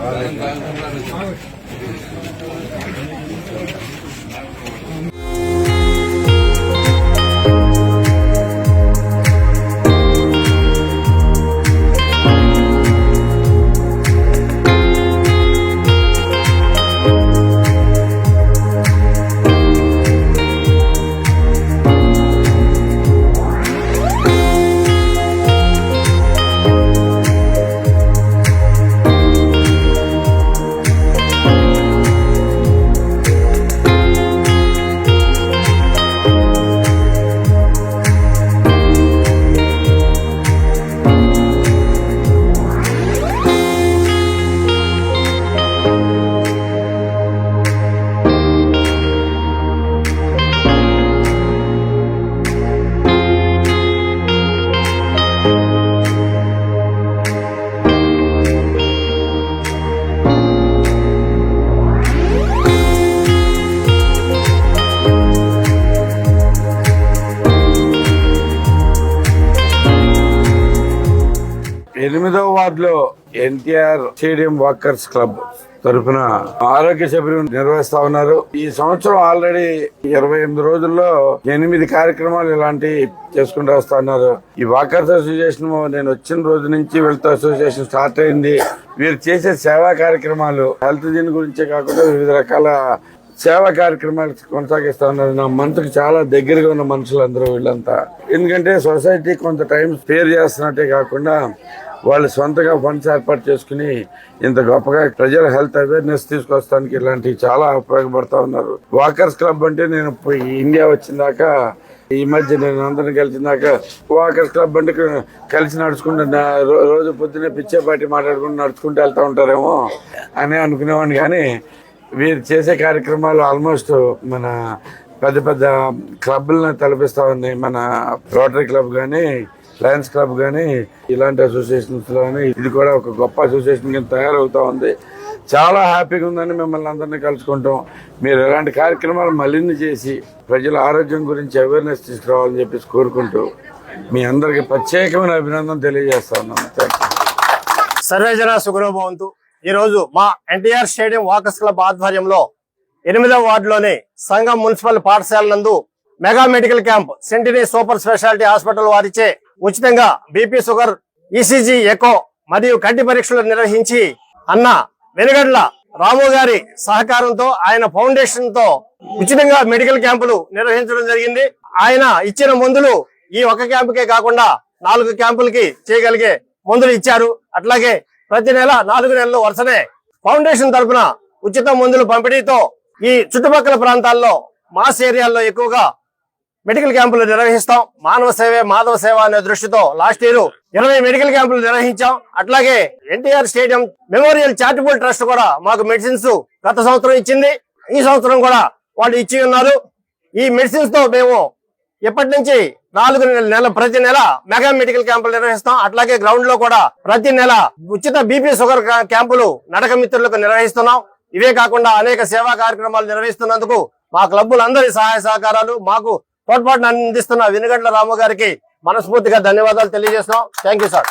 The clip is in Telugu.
Thank you. ఎనిమిదవ వార్డులో ఎన్టీఆర్ స్టేడియం వాకర్స్ క్లబ్ తరఫున ఆరోగ్య శిబిరం నిర్వహిస్తా ఉన్నారు. ఈ సంవత్సరం ఆల్రెడీ ఇరవై ఎనిమిది రోజుల్లో ఎనిమిది కార్యక్రమాలు ఇలాంటి చేసుకుంటూ వస్తా ఉన్నారు. ఈ వాకర్స్ అసోసియేషన్ నేను వచ్చిన రోజు నుంచి వెల్త్ అసోసియేషన్ స్టార్ట్ అయింది. వీరు చేసే సేవా కార్యక్రమాలు హెల్త్ దీని గురించే కాకుండా వివిధ రకాల సేవా కార్యక్రమాలు కొనసాగిస్తా ఉన్నారు. నా మనసుకు చాలా దగ్గరగా ఉన్న మనుషులు అందరూ వీళ్ళంతా. ఎందుకంటే సొసైటీ కొంత టైం స్పేర్ చేస్తున్నట్టే కాకుండా వాళ్ళు సొంతగా ఫండ్స్ ఏర్పాటు చేసుకుని ఇంత గొప్పగా ప్రజల హెల్త్ అవేర్నెస్ తీసుకొస్తానికి ఇలాంటివి చాలా ఉపయోగపడతా ఉన్నారు. వాకర్స్ క్లబ్ అంటే నేను ఇండియా వచ్చిందాక ఈ మధ్య నేను అందరిని కలిసిందాక వాకర్స్ క్లబ్ అంటే కలిసి నడుచుకుంటూ నా రోజు పొద్దున్నే పిచ్చేపాటి మాట్లాడుకుంటూ నడుచుకుంటూ వెళ్తూ ఉంటారేమో అని అనుకునేవాడిని. కానీ వీరు చేసే కార్యక్రమాలు ఆల్మోస్ట్ మన పెద్ద పెద్ద క్లబ్లను తలపిస్తా ఉన్నాయి మన రోటరీ క్లబ్ కానీ లయన్స్ క్లబ్ కానీ ఇలాంటి అసోసియేషన్స్ కానీ ఇది కూడా ఒక గొప్ప అసోసియేషన్ కింద తయారవుతా ఉంది. చాలా హ్యాపీగా ఉందని మిమ్మల్ని అందరినీ కలుసుకుంటాం. మీరు ఇలాంటి కార్యక్రమాలు మళ్ళీ చేసి ప్రజల ఆరోగ్యం గురించి అవేర్నెస్ తీసుకురావాలని చెప్పేసి కోరుకుంటూ మీ అందరికి ప్రత్యేకమైన అభినందన తెలియజేస్తాను సర్వేజన సుఖనోభవంతు ఈరోజు మా ఎన్టీఆర్ స్టేడియం వాకర్స్ క్లబ్ ఆధ్వర్యంలో ఎనిమిదవ వార్డులోని సంఘం మున్సిపల్ పాఠశాల నందు మెగా మెడికల్ క్యాంప్ సెంటినీ సూపర్ స్పెషాలిటీ హాస్పిటల్ వారిచే ఉచితంగా బీపీ షుగర్ ఈసీజీ ఎకో మరియు కంటి పరీక్షలు నిర్వహించి అన్న వెనుగడ్ల రాము గారి సహకారంతో ఆయన ఫౌండేషన్తో ఉచితంగా మెడికల్ క్యాంపులు నిర్వహించడం జరిగింది. ఆయన ఇచ్చిన మందులు ఈ ఒక క్యాంపుకే కాకుండా నాలుగు క్యాంపులకి చేయగలిగే మందులు ఇచ్చారు. అట్లాగే ప్రతి నెల నాలుగు నెలలు వరుసనే ఫౌండేషన్ తరపున ఉచిత మందులు పంపిణీతో ఈ చుట్టుపక్కల ప్రాంతాల్లో మాస్ ఏరియాల్లో ఎక్కువగా మెడికల్ క్యాంపులు నిర్వహిస్తాం. మానవ సేవే మాధవ సేవ అనే దృష్టితో లాస్ట్ ఇయర్ ఇరవై మెడికల్ క్యాంపులు నిర్వహించాం. అట్లాగే NTR stadium memorial charitable trust కూడా మాకు మెడిసిన్స్ గత సంవత్సరం ఇచ్చింది. ఈ సంవత్సరం కూడా వాళ్ళు ఇచ్చి ఉన్నారు. ఈ మెడిసిన్స్తో మేము ఇప్పటి నుంచి నాలుగు నెల నెల ప్రతి నెల మెగా మెడికల్ క్యాంపులు నిర్వహిస్తాం. అట్లాగే గ్రౌండ్లో కూడా ప్రతి నెల ఉచిత బీపీ షుగర్ క్యాంపులు నడక మిత్రులకు నిర్వహిస్తున్నాం. ఇవే కాకుండా అనేక సేవా కార్యక్రమాలు నిర్వహిస్తున్నందుకు మా క్లబ్బులందరి సహాయ సహకారాలు మాకు తోడ్పాటును అందిస్తున్న వెనుగండ్ల రాము గారికి మనస్ఫూర్తిగా ధన్యవాదాలు తెలియజేస్తున్నాం. Thank you sir